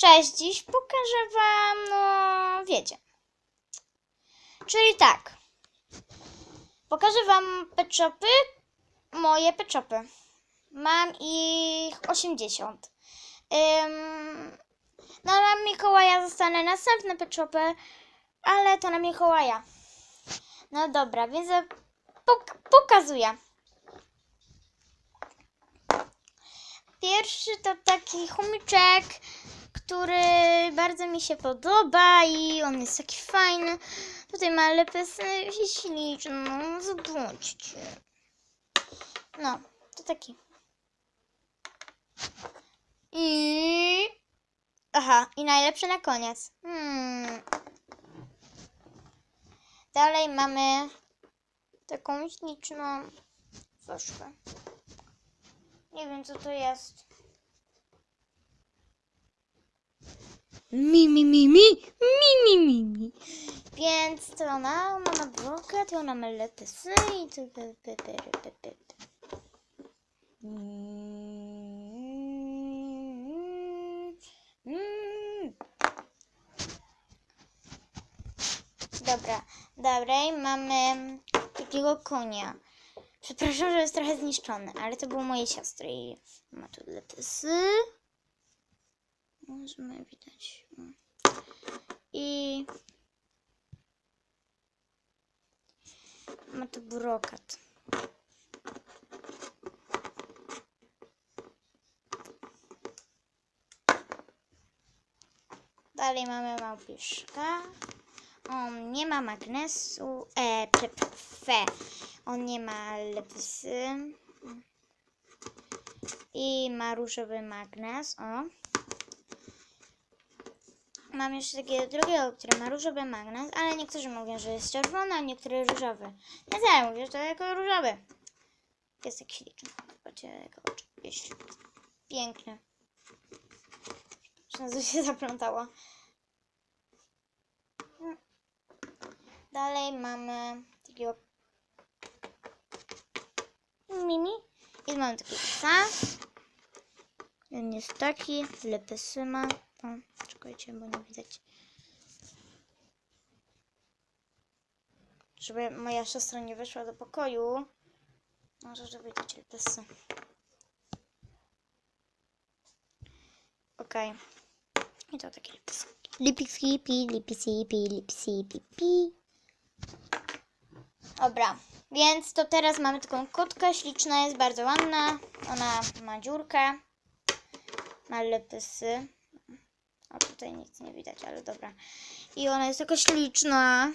Cześć, dziś pokażę wam, no wiecie. Czyli tak. Pokażę wam peczopy, moje peczopy. Mam ich 80. Ym, no na Mikołaja zostanę następne peczopy, ale to na Mikołaja. No dobra, więc pok- pokazuję. Pierwszy to taki chomiczek, który bardzo mi się podoba i on jest taki fajny. Tutaj ma lepesy śliczną, no zobaczcie. No, to taki. I... Aha, i najlepszy na koniec. Hmm. Dalej mamy taką śliczną zoszkę. Nie wiem co to jest. Mi, mi, mi, mi, mi, mi, mi, mi. Więc to ona, ona ma brokat i ona ma lepesy i. Mm, mm. Dobra, dalej mamy takiego konia. Przepraszam, że jest trochę zniszczony, ale to były moje siostry i ma tu lepesy. Możemy widać. I ma tu brokat. Dalej mamy małpiszka. On nie ma magnesu. E, fe. On nie ma lepsy. I ma różowy magnes. O. Mam jeszcze takiego drugiego, który ma różowy magnes, ale niektórzy mówią, że jest czerwony, a niektórzy różowy. Ja mówię, że to jako różowy. Jest tak śliczny. Zobaczcie jego oczy. Jest piękny. Znowu się zaplątało. Dalej mamy takiego Mimi. I mamy takiego psa. On jest taki, lepesy ma. O, czekajcie, bo nie widać. Żeby moja siostra nie weszła do pokoju. Może, żeby widać lepesy. Okej. I to takie. Lipsy, pi, lipsy, pi, lipsy, pi, pi. Dobra, więc to teraz mamy taką kotkę, śliczna, jest bardzo ładna. Ona ma dziurkę, ma lepysy. O, tutaj nic nie widać, ale dobra. I ona jest taka śliczna.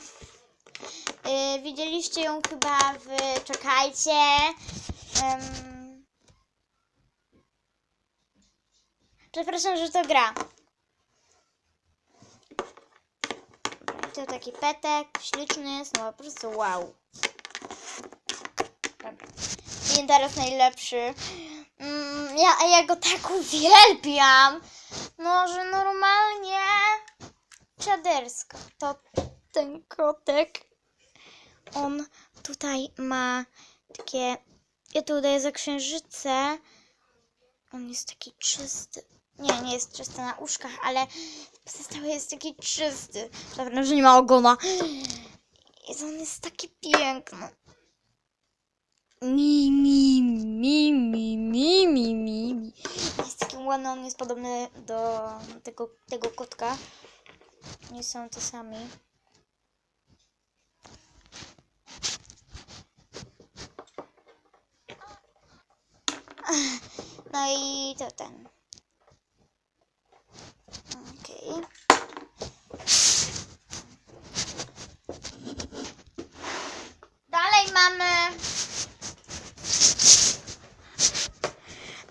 Yy, widzieliście ją chyba w... Czekajcie. Ym... Przepraszam, że to gra. To taki petek, śliczny jest, no po prostu wow. Dobra. I teraz najlepszy. Mm, ja, a ja go tak uwielbiam. No, że normalnie czadersko. To ten kotek. On tutaj ma takie... Ja tu udaję za księżyce. On jest taki czysty. Nie, nie jest czysty na uszkach, ale pozostały jest taki czysty. Dobra, że nie ma ogona. I on jest taki piękny. Mi, mi, mi, mi, mi, mi, mi, mi. Jest taki ładny, on jest podobny do tego, tego kotka. Nie są te sami. No i to ten. Okej. Dalej mamy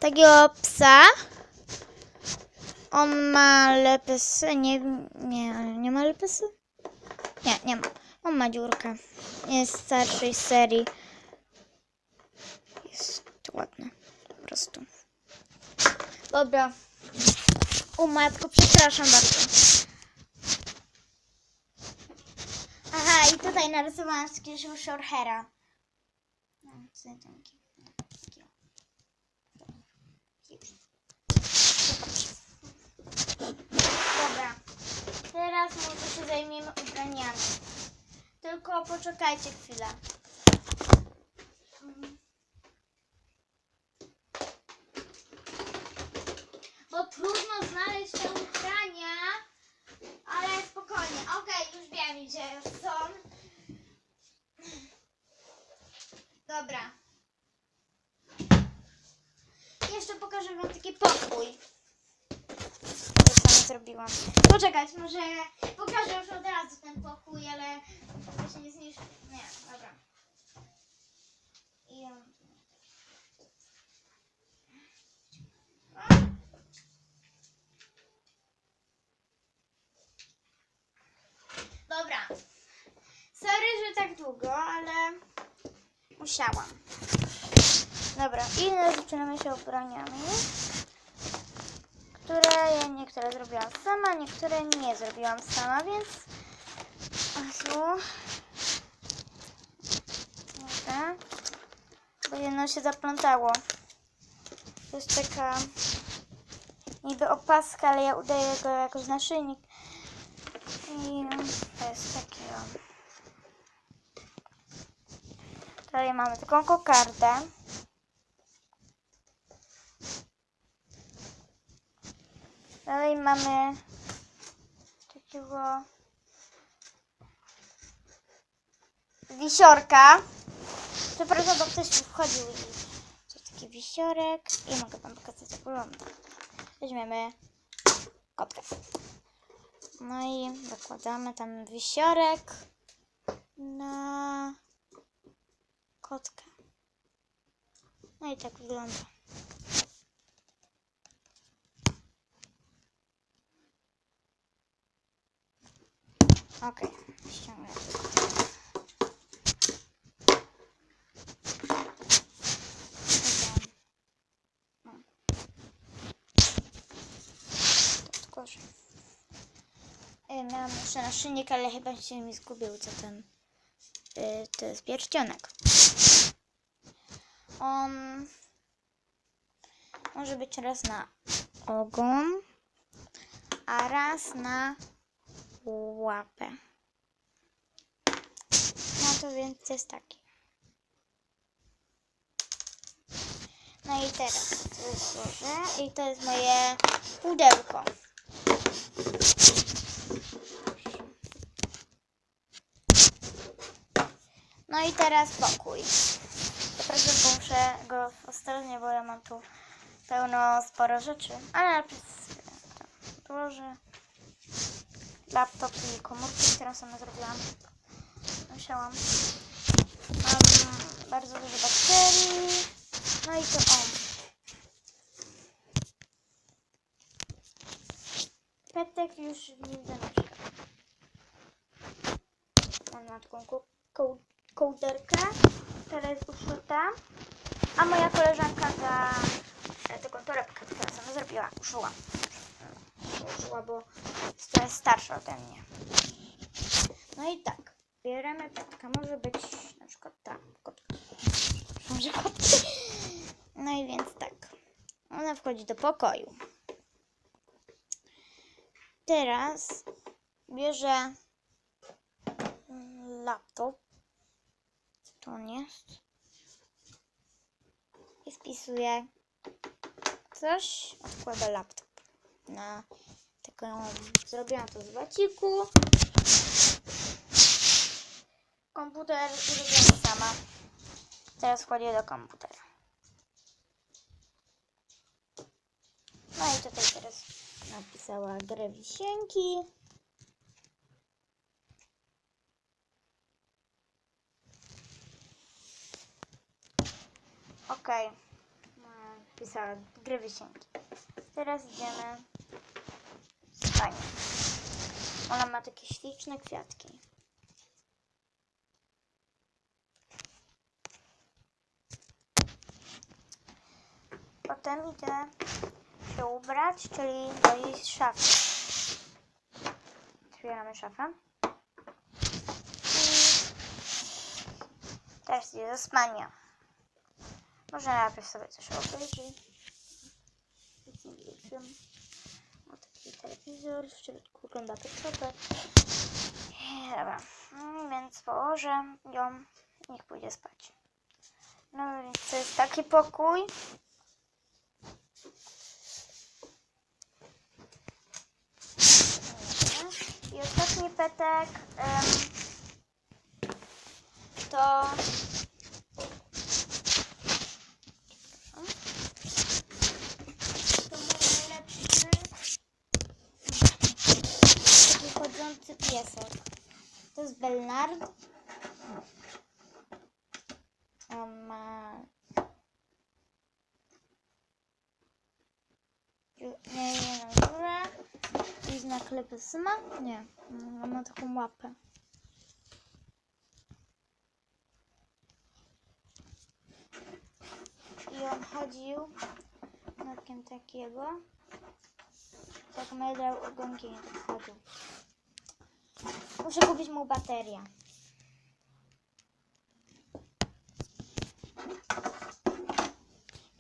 takiego psa. On ma lepesy. Nie, nie, nie ma lepesy? Nie, nie ma. On ma dziurkę. Jest z starszej serii. Jest ładny. Po prostu. Dobra. O matko, przepraszam bardzo. Aha, i tutaj narysowałam takiego shorthera. No, co tam. Dobra, teraz może się zajmiemy ubraniami. Tylko poczekajcie chwilę. Pokażę wam taki pokój. To samo zrobiłam. Poczekać, może pokażę już od razu ten pokój, ale się nie zniszczy. Nie, dobra. I on. Dobra. Sorry, że tak długo, ale musiałam. Dobra, i zaczynamy się ubraniami, które ja niektóre zrobiłam sama, niektóre nie zrobiłam sama, więc Asu. Dobra. Bo jedno się zaplątało. To jest taka niby opaska, ale ja udaję go jakoś naszyjnik. I to jest taki o. Dalej mamy taką kokardę. Dalej mamy takiego wisiorka. Przepraszam, bo ktoś wchodził i to taki wisiorek i mogę wam pokazać jak wygląda. Weźmiemy kotkę. No i zakładamy tam wisiorek na kotkę. No i tak wygląda. Okej, ściągnę. Tylko, że... E, Miałam jeszcze naszyjnik, ale chyba się mi zgubił, co ten... y, To jest pierścionek. On... Może być raz na ogon, a raz na łapę. No to więc to jest taki. No i teraz to i to jest moje pudełko. No i teraz pokój. Bo muszę go ostrożnie, bo ja mam tu pełno sporo rzeczy. Ale najpierw tam położę laptop i komórki, którą sama zrobiłam. Musiałam. Mam bardzo dużo bakterii. No i to on. Petek już w nim zamieszka. Mam na taką ko- ko- kołderkę, która jest uszyta. A moja koleżanka za e, taką torebkę, którą sama zrobiła, uszyła. Uszyła, bo jest starsza ode mnie. No i tak, bierzemy petka. Może być na przykład ta kotka. Może kotka. No i więc tak. Ona wchodzi do pokoju. Teraz bierze laptop. Co to on jest? I wpisuje coś. Odkłada laptop na taką. Zrobiłam to z waciku. Komputer zrobiłam sama. Teraz wchodzę do komputera. No i tutaj teraz napisała grę wisienki. Okej. Napisała grę wisienki. Teraz idziemy Ona ma takie śliczne kwiatki. Potem idę się ubrać, czyli do jej szafy. Otwieramy szafę. I idę do spania. Może najpierw sobie coś obejrzy. Nic nie telewizor, w środku ogląda potrzebę. Dobra, Mm, Więc położę ją, niech pójdzie spać. No więc to jest taki pokój. I ostatni petek to mój najlepszy taki chodzący piesek. Bernard. On ma nie, nie na górę i znak lepysma? Nie, on ma taką łapę. I on chodził nokiem takiego. Tak medal ogonkiem tak chodził. Muszę kupić mu baterię.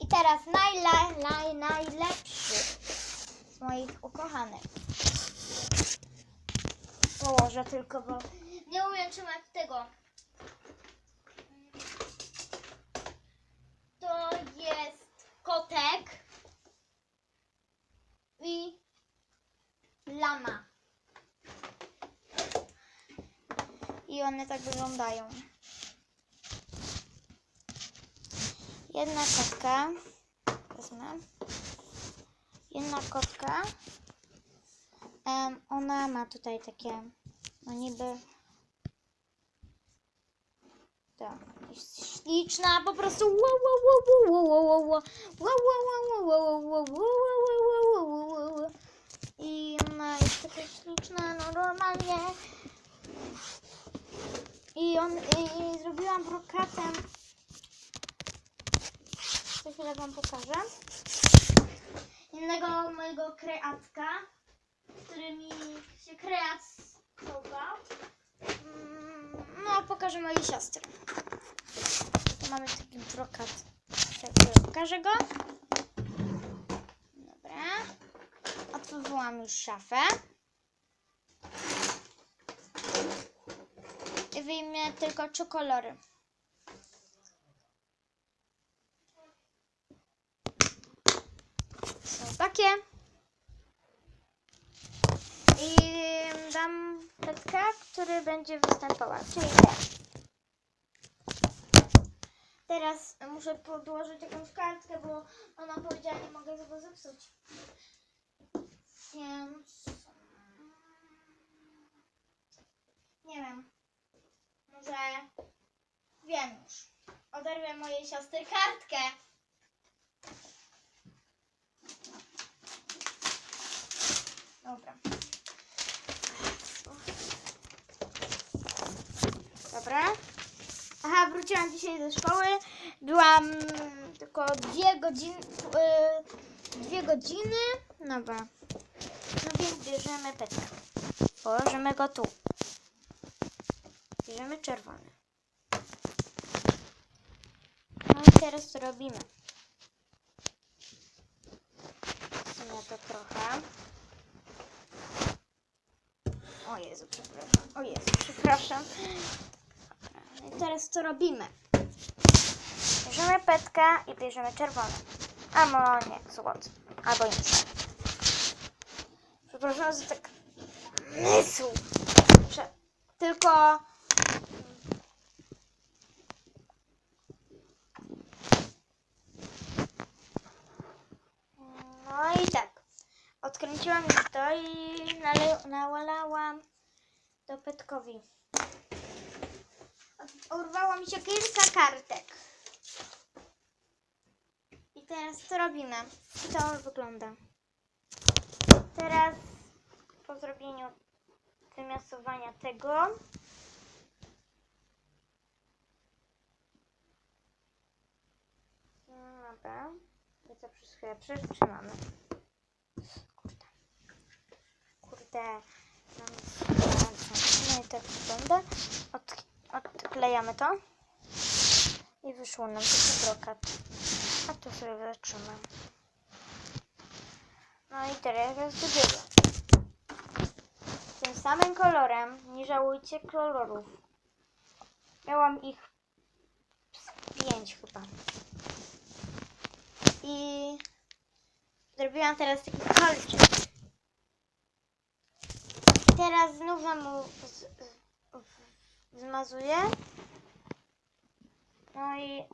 I teraz najla, naj, najlepszy z moich ukochanych. Położę tylko, bo nie umiem trzymać tego. To jest kotek i lama. I one tak wyglądają. Jedna kotka. Wezmę. Jedna kotka. Em, ona ma tutaj takie, no niby. To jest śliczna, po prostu. Wow, wow, wow, wow, wow, wow, wow. I ona jest taka śliczna, no normalnie. I on i, i zrobiłam brokatem. Za chwilę wam pokażę. Innego mojego kreatka, który mi się kreat schował. Mm, No, pokażę mojej siostry. Tu mamy taki brokat. Także pokażę go. Dobra. Otworzyłam już szafę. Wyjmę tylko trzy kolory. Są takie. I dam petka, który będzie występował, czyli ten. Teraz muszę podłożyć jakąś kartkę, bo ona powiedziała, nie mogę tego zepsuć. Więc... Nie wiem. Może... Wiem już. Oderwę mojej siostry kartkę. Dobra. Dobra. Aha, wróciłam dzisiaj ze szkoły. Byłam tylko dwie godziny. Dwie godziny. Dobra. No więc bierzemy petka. Położymy go tu. Bierzemy czerwony. No i teraz co robimy? Wsunę to trochę. O Jezu, przepraszam. O Jezu, przepraszam. No I teraz co robimy? Bierzemy petka i bierzemy czerwony. Albo nie, złoty. Albo inny. Przepraszam za tak mysł. Prze- Tylko No i tak. Odkręciłam już to i nalałam do petkowi. Urwało mi się kilka kartek. I teraz co robimy? To wygląda. Teraz po zrobieniu wymiasowania tego No Dobra. Co przez chwilę Kurde. No, i tak wygląda. Od, odklejamy to. I wyszło nam taki brokat. A tu sobie zatrzymam. No i teraz drugiego. W ten samym kolorem. Nie żałujcie kolorów. Miałam ich pięć chyba. I zrobiłam teraz taki kolczyk. Teraz znów mu z, zmazuję. No i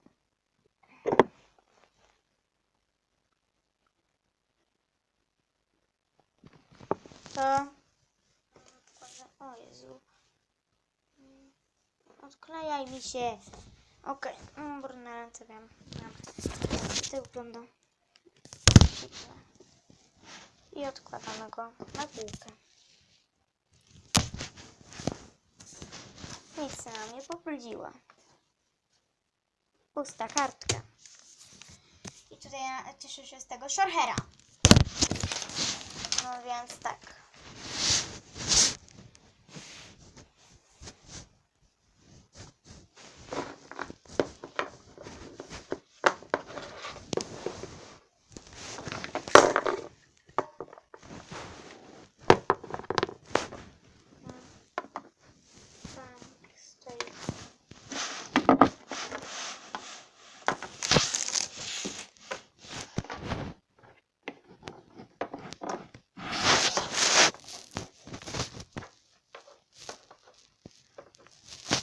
to o Jezu. Odklejaj mi się. Okej, okay. brudne ręce wiem. Tak wygląda. I odkładamy go na półkę nic się nam nie pobrudziła pusta kartka. I tutaj ja cieszę się z tego shorhera no więc. Tak, stoi.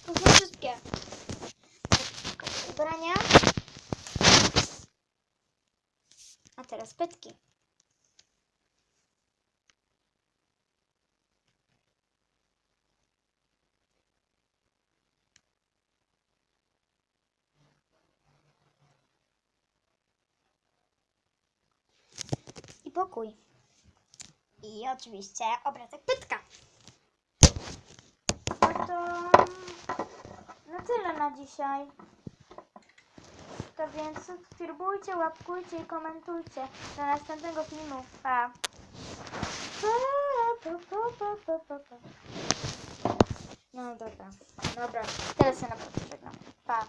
To są wszystkie ubrania. Pytki. I pokój. I oczywiście obrazek pytka. No to na tyle na dzisiaj. To więc subskrybujcie, łapkujcie i komentujcie do następnego filmu. Pa! No dobra, dobra. Teraz się naprawdę żegnam. Pa!